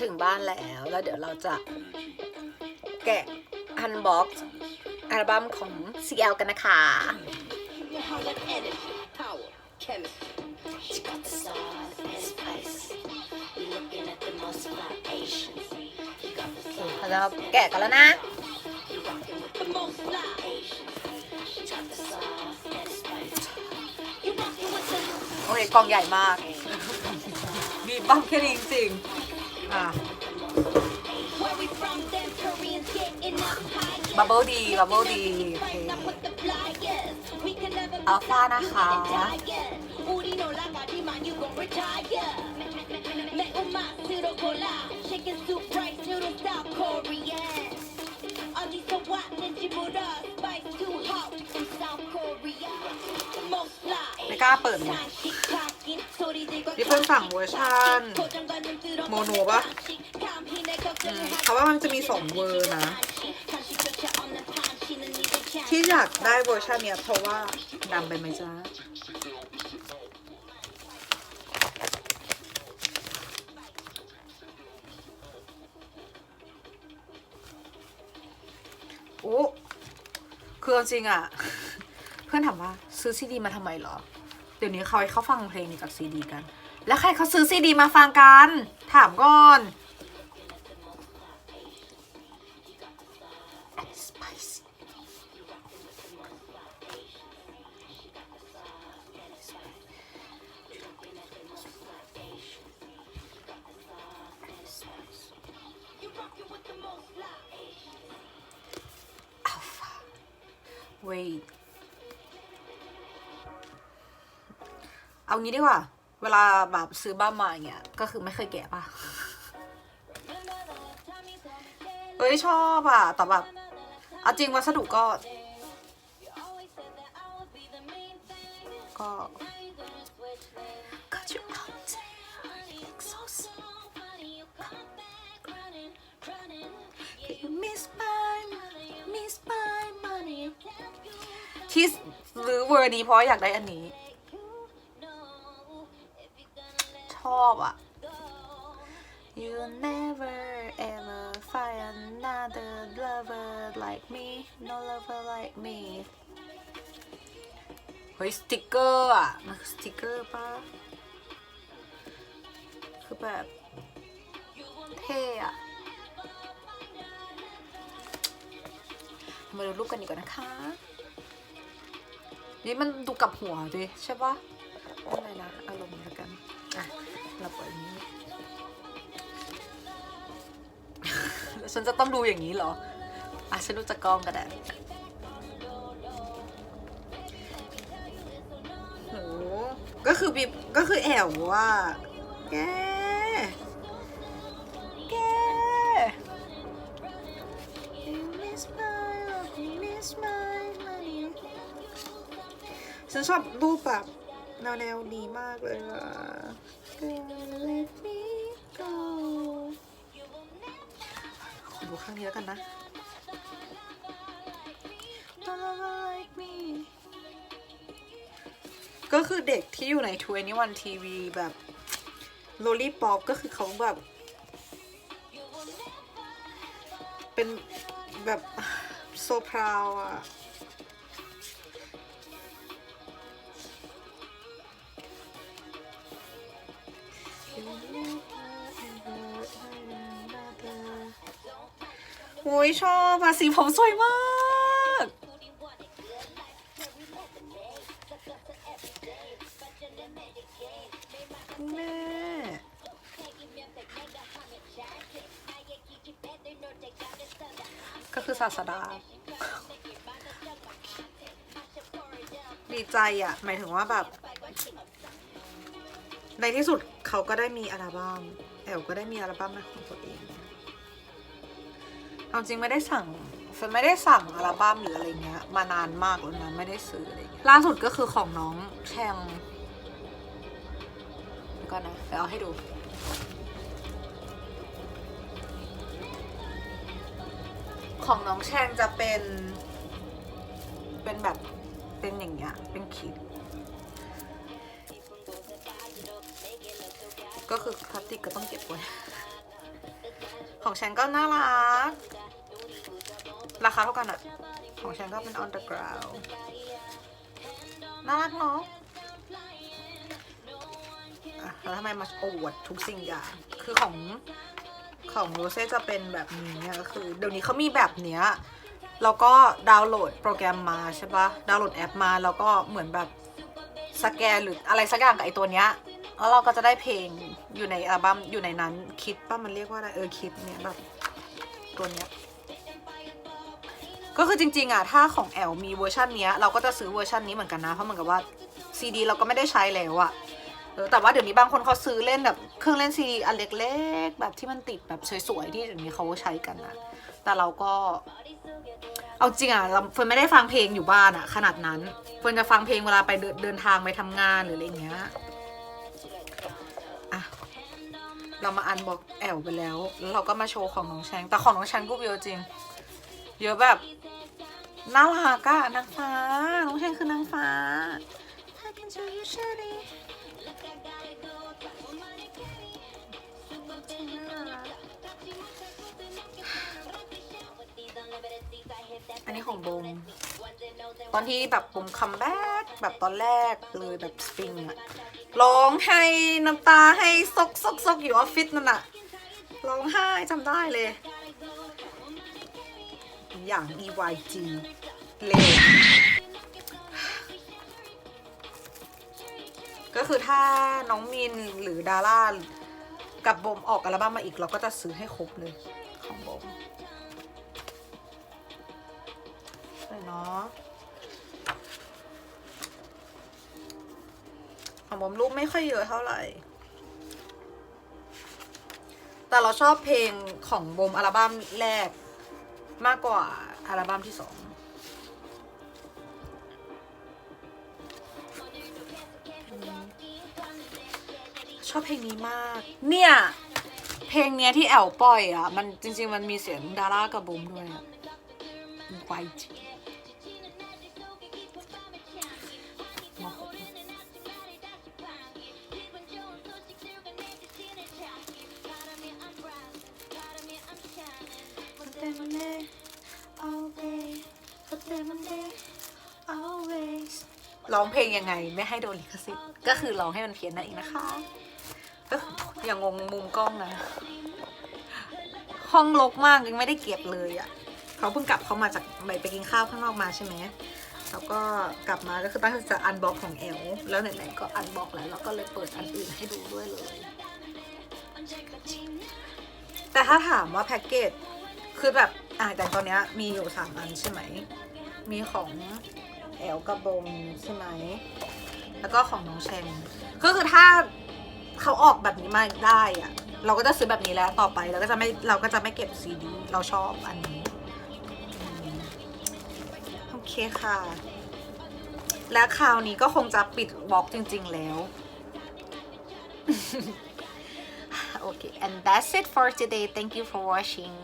ถึงบ้านแล้ว แล้วเดี๋ยวเราจะแกะอันบ็อกซ์อัลบั้มของ CL กันนะคะ energy, power, chemistry. เราจะแกะกันแล้วนะ โอเคกล่องใหญ่มากบีบบังแค่นี้จริงๆ อ่บับเบิลดีบับเบิลดีอัลฟานะคะไม่กล้าเปิดนี่เพิ่งสั่งเวอร์ชัน โมโนปะอืมเขาว่ามันจะมีสองเวอร์นะ ที่อยากได้เวอร์ชันเนี้ยเพราะว่าดำไปไหมจ๊ะโอ้คือเอาจริงอะเพื่อนถามว่าซื้อซีดีมาทำไมเหรอ เดี๋ยวนี้เขาให้เขาฟังเพลงจากซีดีกัน แล้วใครเขาซื้อซีดีมาฟังกัน ถามก่อน wait เอางี้ดีกว่า เวลาแบบซื้อบ้านมาอย่างเงี้ยก็คือไม่เคยแกะป่ะเฮ้ยชอบอะแต่แบบเอาจริงวัสดุก็ ก็ ที่ซื้อเวอร์นี้เพราะอยากได้อันนี้ อบอะ You never ever find another lover like me no lover like me เฮ้ยสติกเกอร์อะมันคือสติกเกอร์ปะคือแบบเท่อะมาดูรูปกันดีกว่านะคะ นี่มันดูกับหัวดิใช่ปะอะไรนะ อารมณ์ล้วกัน ฉันจะต้องดูอย่างนี้เหรอ อะ ฉันดูจากกล้องก็ได้โหก็คือบีบก็คือแอบว่า แก แก ฉันชอบรูปแบบแนวแนวๆนี้มากเลยอะ้งนี้แล้วกันนะ ก็คือเด็กที่อยู่ใน21 TV แบบโ o ลี่ป๊อปก็คือเขาแบบ เป็นแบบโซพราวอะ โอ้ยชอบอะสีผมสวยมาก แม่ก็คือศาสดา ดีใจอะหมายถึงว่าแบบ ในที่สุดเขาก็ได้มีอัลบั้มแอลก็ได้มีอัลบั้มเป็นของตัวเอง เอาจริงไม่ได้สั่งเฟนไม่ได้สั่งอัลบั้มหรืออะไรเงี้ยมานานมากแล้วนะไม่ได้ซื้ออะไรเงี้ยล่าสุดก็คือของน้องแชงก่อนนะเดี๋ยวเอาให้ดูของน้องแชงจะเป็น เป็นแบบเป็นอย่างเงี้ยเป็นขีดก็คือพลาสติกก็ต้องเก็บไว้ ของฉันก็น่ารัก ราคาเท่ากันอะของฉันก็เป็น underground น่ารักเนาะแล้วทำไมมาอวดทุกสิ่งอย่าง คือของของโรเซ่จะเป็นแบบนี้ก็คือ เดี๋ยวนี้เขามีแบบเนี้ยแล้วก็ดาวน์โหลดโปรแกรมมาใช่ปะดาวน์โหลดแอปมา แล้วก็เหมือนแบบสแกนหรืออะไรสักอย่างกับไอตัวเนี้ย แล้วเราก็จะได้เพลงอยู่ในอัลบั้มอยู่ในนั้นคิดป่ะมันเรียกว่าอะไรเออคิดเนี่ยแบบตัวเนี้ยก็คือจริงๆอะถ้าของแอลมีเวอร์ชันเนี้ยเราก็จะซื้อเวอร์ชันนี้เหมือนกันนะเพราะเหมือนกับว่าซีดีเราก็ไม่ได้ใช้แล้วอะเออแต่ว่าเดี๋ยวนี้บางคนเขาซื้อเล่นแบบเครื่องเล่นซีดีอันเล็กๆแบบที่มันติดแบบสวยๆที่เดี๋ยวนี้เขาใช้กันนะแต่เราก็ เอาจริงอะเราเฟิร์นไม่ได้ฟังเพลงอยู่บ้านอะ ขนาดนั้นเฟิร์นจะฟังเพลงเวลาไปเดินเดินทางไปทำงานหรืออะไรเงี้ย เรามาอันบอกแอลไปแล้ว แล้วเราก็มาโชว์ของน้องแชงแต่ของน้องแชงกูเยอะจริง เยอะแบบน่ารักอะนางฟ้า น้องแชงคือนางฟ้า อันนี้ของบมตอนที่แบบบมคัมแบ็กแบบตอนแรกเลยแบบสปริงอะร้องให้น้ำตาให้ซกซกซกอยู่ออฟฟิศนั่นอะร้องไห้จำได้เลย อย่าง EYG เลยก็คือถ้าน้องมินหรือดาร่ากับบมออกอัลบั้มมาอีกเราก็จะซื้อให้ครบเลยของบม สวยเนาะของบมรูปไม่ค่อยเยอะเท่าไหร่ แต่เราชอบเพลงของบมอัลบั้มแรก มากกว่าอัลบั้มที่สองชอบเพลงนี้มาก เนี่ย เพลงเนี้ยที่แอลปล่อยอะ มันจริง ๆ มันมีเสียงดารากับบุมด้วยอะไว ริงร้องเพลงยังไงไม่ให้โดนลิขสิทธิ์ก็คือร้องให้มันเพี้ยนนั่นเองนะคะเอ้ออย่างงงมุมกล้องนะ ห้องรกมากยังไม่ได้เก็บเลยอะ่ะเขาเพิ่งกลับเขามาจากไปไปกินข้าวข้างนอกมาใช่ไหมแล้วก็กลับมาก็คือตั้งใจจะอันบ็อกของแอลแล้วไหนๆก็อันบ็อกแล้วแล้วก็เลยเปิดอันอื่นให้ดูด้วยเลย แต่ถ้าถามว่าแพ็กเกจคือแบบอะแต่ตอนเนี้ยมีอยู่สามอันใช่ไหมมีของ แอลกับบมใช่ไหม แล้วก็ของน้องแชงก็คือถ้าเขาออกแบบนี้มาได้อะเราก็จะซื้อแบบนี้แล้วต่อไปเราก็จะไม่เราก็จะไม่เก็บซีดีเราชอบอันนี้โอเคค่ะ และคราวนี้ก็คงจะปิดวอล์กจริง ๆ แล้วโอเค and that's it for today thank you for watching